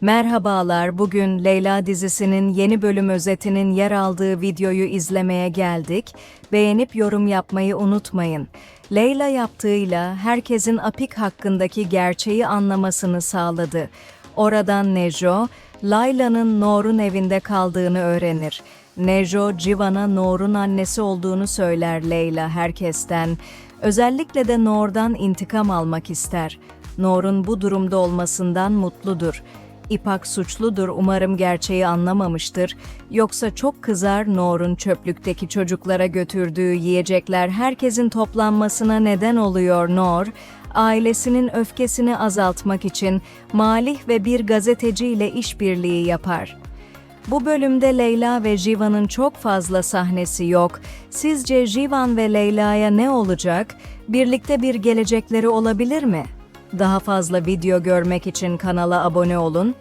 Merhabalar, bugün Leyla dizisinin yeni bölüm özetinin yer aldığı videoyu izlemeye geldik. Beğenip yorum yapmayı unutmayın. Leyla yaptığıyla herkesin Apik hakkındaki gerçeği anlamasını sağladı. Oradan Nejo, Layla'nın Nor'un evinde kaldığını öğrenir. Nejo, Civan'a Nor'un annesi olduğunu söyler Leyla herkesten. Özellikle de Nor'dan intikam almak ister. Nor'un bu durumda olmasından mutludur. İpak suçludur umarım gerçeği anlamamıştır. Yoksa çok kızar Nor'un çöplükteki çocuklara götürdüğü yiyecekler herkesin toplanmasına neden oluyor Nor. Ailesinin öfkesini azaltmak için Malih ve bir gazeteciyle işbirliği yapar. Bu bölümde Leyla ve Jivan'ın çok fazla sahnesi yok. Sizce Jivan ve Leyla'ya ne olacak? Birlikte bir gelecekleri olabilir mi? Daha fazla video görmek için kanala abone olun,